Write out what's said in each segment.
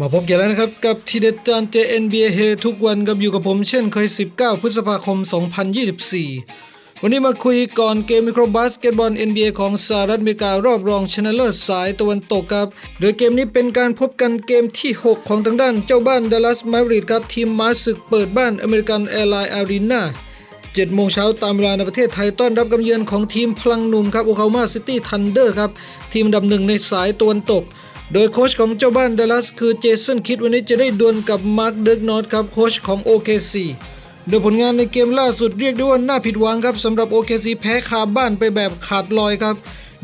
มาพบกันแล้วนะครับ กับทีเด็ดจาน JNBA เฮทุกวันกับอยู่กับผมเช่นเคย 19 พฤษภาคม 2024 วันนี้มาคุยก่อนเกมมิโครบาสเกตบอล NBA ของสหรัฐอเมริการอบรองชนะเลิศสายตะวันตกครับ โดยเกมนี้เป็นการพบกันเกมที่ 6 ของทางด้านเจ้าบ้านดัลลัสมาริดครับ ทีมมาศึกเปิดบ้านอเมริกันแอร์ไลน์อารีนา7โมงเช้าตามเวลาในประเทศไทยต้อนรับกำเยือนของทีมพลังหนุ่มครับโอคลาโฮมาซิตี้ทันเดอร์ครับทีมดับหนึ่งในสายตะวันตก โดยโค้ชของเจ้าบ้านดัลลัสคือเจสันคิดวันนี้จะได้ดวลกับมาร์คเดิร์กนอตครับโค้ชของ OKC โดยผลงานในเกมล่าสุดเรียกได้ว่าน่าผิดหวังครับสำหรับ OKC แพ้คาบ้านไปแบบขาดลอยครับ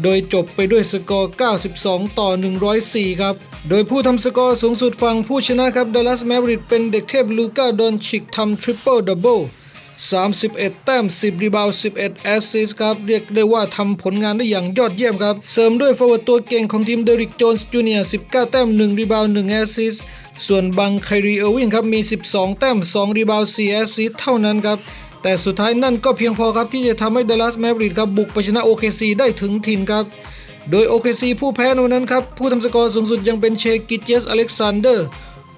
โดยจบไปด้วยสกอร์ 92 ต่อ 104 ครับ โดยผู้ทำสกอร์สูงสุดฝั่งผู้ชนะครับดัลลัสแมวริดเป็นเด็กเทพลูกาดอนชิกทำทริปเปิลดับเบิล 31 แต้ม 10 รีบาวด์11 แอสซิสครับ เรียกได้ว่าทำผลงานได้อย่างยอดเยี่ยมครับ เสริมด้วยฟอร์เวิร์ดตัวเก่งของทีมเดริกโจนส์จูเนียร์19 แต้ม 1 รีบาวด์1แอสซิสส่วนบังไครีเออร์วินครับมี 12 แต้ม 2 รีบาวด์4แอสซิสเท่านั้นครับแต่สุดท้ายนั่นก็เพียงพอครับที่จะทำให้ดัลลัสแมวริดครับบุกไปชนะ OKC ได้ถึงถิ่นครับโดย OKC ผู้แพ้ในวันนั้นครับผู้ทำสกอร์สูงสุดยังเป็นเชกิเจสอเล็กซานเดอร์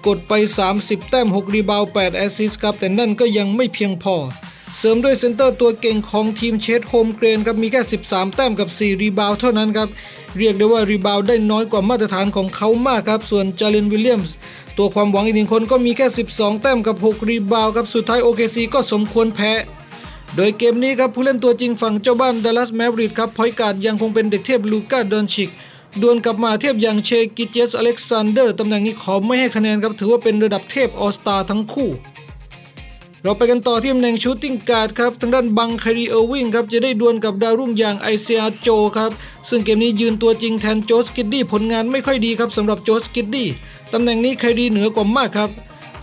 กดไป 30 แต้ม 6 รีบาว 8 แอสซิสครับ แต่นั่นก็ยังไม่เพียงพอ เสริมด้วยเซนเตอร์ตัวเก่งของทีมเชดโฮมเกรนครับ มีแค่ 13 แต้มกับ 4 รีบาวเท่านั้นครับ เรียกได้ว่ารีบาวได้น้อยกว่ามาตรฐานของเขามากครับ ส่วนจาเลนวิลเลียมส์ตัวความหวังอีกหนึ่งคนก็มีแค่ 12 แต้มกับ 6 รีบาวครับ สุดท้าย OKC ก็สมควรแพ้โดยเกมนี้ครับผู้เล่นตัวจริงฝั่งเจ้าบ้านดัลลัสแมวริดครับพอยการ์ดยังคงเป็นเด็กเทพลูกาดอนชิก ดวลกับมาเทียบอย่างเชกิเจสอเล็กซานเดอร์ตำแหน่งนี้ขอไม่ให้คะแนนครับ ถือว่าเป็นระดับเทพออสตาทั้งคู่ เราไปกันต่อที่ตำแหน่งชูตติ้งการ์ดครับ ทางด้านบังคารีเออร์วิงครับ จะได้ดวลกับดาวรุ่งอย่างไอเซียโจครับ ซึ่งเกมนี้ยืนตัวจริงแทนโจสกิดดี้ผลงานไม่ค่อยดีครับสำหรับโจสกิดดี้ตำแหน่งนี้ใครดีเหนือกว่ามากครับ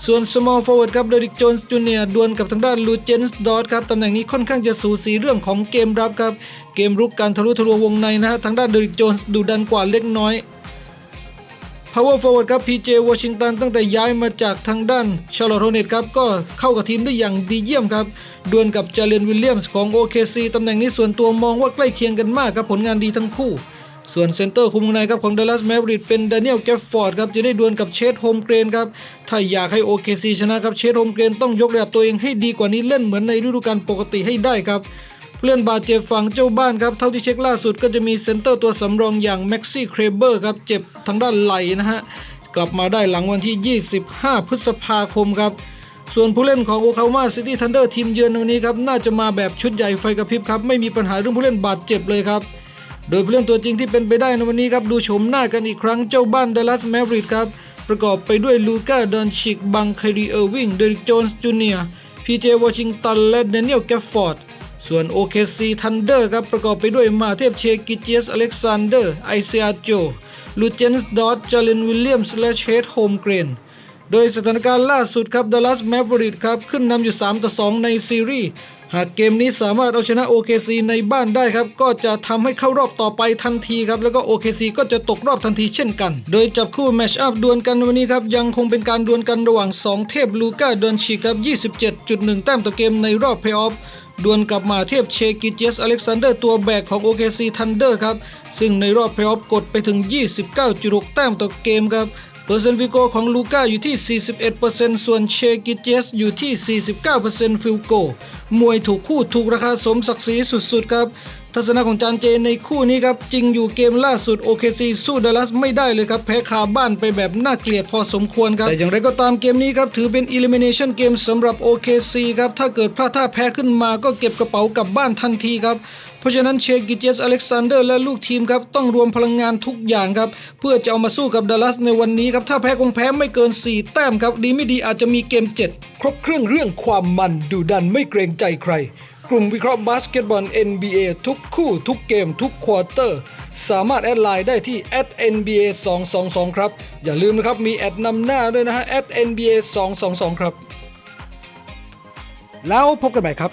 ส่วน small forward ครับเดริกโจนส์จูเนียดวลกับทางด้านลูเจนส์ดอทครับตำแหน่งนี้ค่อนข้างจะสูสีเรื่องของเกมรับครับ เกมรุกการทะลุทะลวงวงในนะฮะทางด้านเดริกโจนส์ดูดันกว่าเล็กน้อย Power Forward ครับ PJ Washington ตั้งแต่ย้ายมาจากทางด้าน Charlotte Hornets ครับก็เข้ากับทีมได้อย่างดีเยี่ยมครับดวลกับจาเลนวิลเลียมส์ของ OKC ตำแหน่งนี้ส่วนตัวมองว่าใกล้เคียงกันมากครับผลงานดีทั้งคู่ ส่วนเซนเตอร์คุมวงในครับของ Dallas Mavericks เป็น Daniel Gafford ครับจะได้ดวลกับเชดโฮมเกรนครับถ้าอยากให้ OKC ชนะครับเชดโฮมเกรนต้องยกระดับตัวเองให้ดีกว่านี้เล่นเหมือนในฤดูกาลปกติให้ได้ครับเพื่อนบาดเจ็บฝั่งเจ้าบ้านครับเท่าที่เช็คล่าสุดก็จะมีเซนเตอร์ตัวสำรองอย่างแม็กซี่เครเบอร์ครับเจ็บทางด้านไหล่นะฮะกลับมาได้หลังวันที่ 25 พฤษภาคมครับส่วนผู้เล่นของโอคา m าซิตี้ทันเดอร์ทีมเยือนในวันนี้ครับน่าจะมาแบบชุดใหญ่ไฟกระพริบครับไม่มีปัญหาเรื่องผู้เล่นบาดเจ็บเลยครับ โดยผู้เล่นตัวจริงที่เป็นไปได้ในวันนี้ครับดูโฉมหน้ากันอีกครั้งเจ้าบ้านดัลลัสแมริดครับ ประกอบไปด้วยลูก้าดอนชิกบังไครีเออร์วิงเดริกโจนส์จูเนียร์พีเจวอชิงตันและเดนิเอลแกฟฟอร์ดส่วน OKC Thunder ครับประกอบไปด้วยมาเทพเชกิเจสอเล็กซานเดอร์ไอเซียโจลูเจนส์ดอตจาเลนวิลเลียมส์และเชดโฮมเกรนโดยสถานการณ์ล่าสุดครับดัลลัสแมวริดครับขึ้นนำอยู่ 3 ต่อ 2 ในซีรีส์ หากเกมนี้สามารถเอาชนะ OKC ในบ้านได้ครับ ก็จะทำให้เข้ารอบต่อไปทันทีครับ แล้วก็ OKC ก็จะตกรอบทันทีเช่นกัน โดยจับคู่แมชอัพดวลกันวันนี้ครับ ยังคงเป็นการดวลกันระหว่าง 2 เทพลูก้าดอนชิครับ27.1 แต้มต่อเกมในรอบเพย์ออฟดวลกับมาเทพเชกิเจสอเล็กซานเดอร์ตัวแบกของ OKC Thunder ครับ ซึ่งในรอบเพลย์ออฟกดไปถึง 29.6 แต้มต่อเกมครับ เปอร์เซ็นต์ฟิโกของลูก้าอยู่ที่ 41%ส่วนเชกิเจสอยู่ที่ 49%ฟิลโก มวยถูกคู่ถูกราคาสมศักดิ์ศรีสุดๆครับ ทัศนะของจานเจในคู่นี้ครับ จริงอยู่เกมล่าสุด OKC สู้ดัลลัสไม่ได้เลยครับ แพ้คาบ้านไปแบบน่าเกลียดพอสมควรครับ แต่อย่างไรก็ตามเกมนี้ครับ ถือเป็น elimination เกมสำหรับ OKC ครับ ถ้าเกิดพลาดท่าแพ้ขึ้นมาก็เก็บกระเป๋ากลับบ้านทันทีครับ เพราะฉะนั้นเชกิเจสอเล็กซานเดอร์และลูกทีมครับต้องรวมพลังงานทุกอย่างครับเพื่อจะเอามาสู้กับดัลลัสในวันนี้ครับถ้าแพ้คงแพ้ไม่เกิน 4 แต้มครับดีไม่ดีอาจจะมีเกม 7 ครบเครื่องเรื่องความมันดุดันไม่เกรงใจใคร กลุ่มวิเคราะห์บาสเกตบอล NBA ทุกคู่ทุกเกมทุกควอเตอร์สามารถแอดไลน์ได้ที่ @nba 222ครับ อย่าลืมนะครับ มีแอดนำหน้าด้วยนะฮะ @nba 222ครับ แล้วพบกันใหม่ครับ